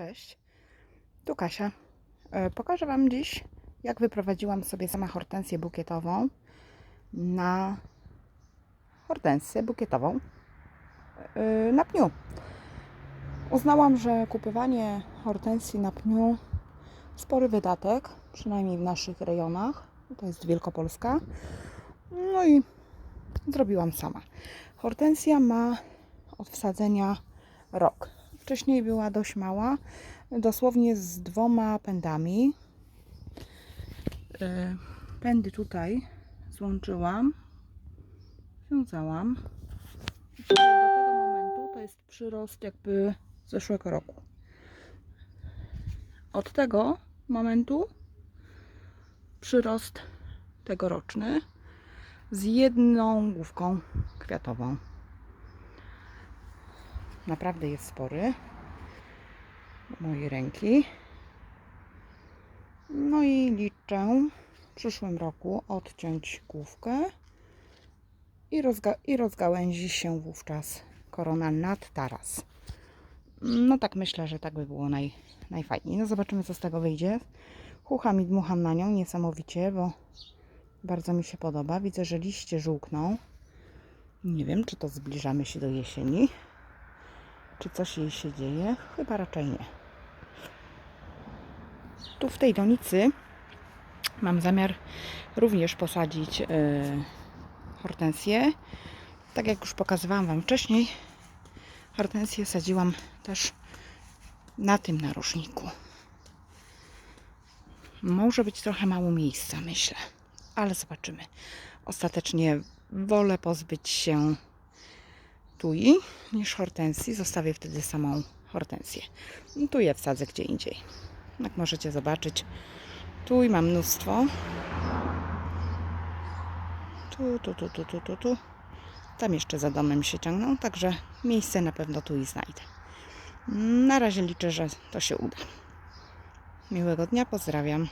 Cześć, tu Kasia. E, Pokażę Wam dziś, jak wyprowadziłam sobie sama hortensję bukietową na hortensję bukietową e, na pniu. Uznałam, że kupywanie hortensji na pniu spory wydatek, przynajmniej w naszych rejonach. To jest Wielkopolska. No i zrobiłam sama. Hortensja ma od wsadzenia rok. Wcześniej była dość mała, dosłownie z dwoma pędami. E, Pędy tutaj złączyłam, wiązałam. Do tego momentu to jest przyrost jakby zeszłego roku. Od tego momentu przyrost tegoroczny z jedną główką kwiatową. Naprawdę jest spory. Mojej ręki. No i liczę w przyszłym roku odciąć główkę i, rozga- i rozgałęzi się wówczas korona nad taras. No tak myślę, że tak by było naj, najfajniej. No zobaczymy co z tego wyjdzie. Chucham i dmucham na nią niesamowicie, bo bardzo mi się podoba. Widzę, że liście żółkną. Nie wiem, czy to zbliżamy się do jesieni. Czy coś jej się dzieje? Chyba raczej nie. Tu w tej donicy mam zamiar również posadzić yy, hortensję. Tak jak już pokazywałam Wam wcześniej, hortensję sadziłam też na tym narożniku. Może być trochę mało miejsca, myślę, ale zobaczymy. Ostatecznie wolę pozbyć się tui niż hortensji. Zostawię wtedy samą hortensję. I tu je wsadzę gdzie indziej. Jak możecie zobaczyć, tu mam mnóstwo. Tu, tu, tu, tu, tu, tu, tu. Tam jeszcze za domem się ciągną, także miejsce na pewno tu i znajdę. Na razie liczę, że to się uda. Miłego dnia, pozdrawiam.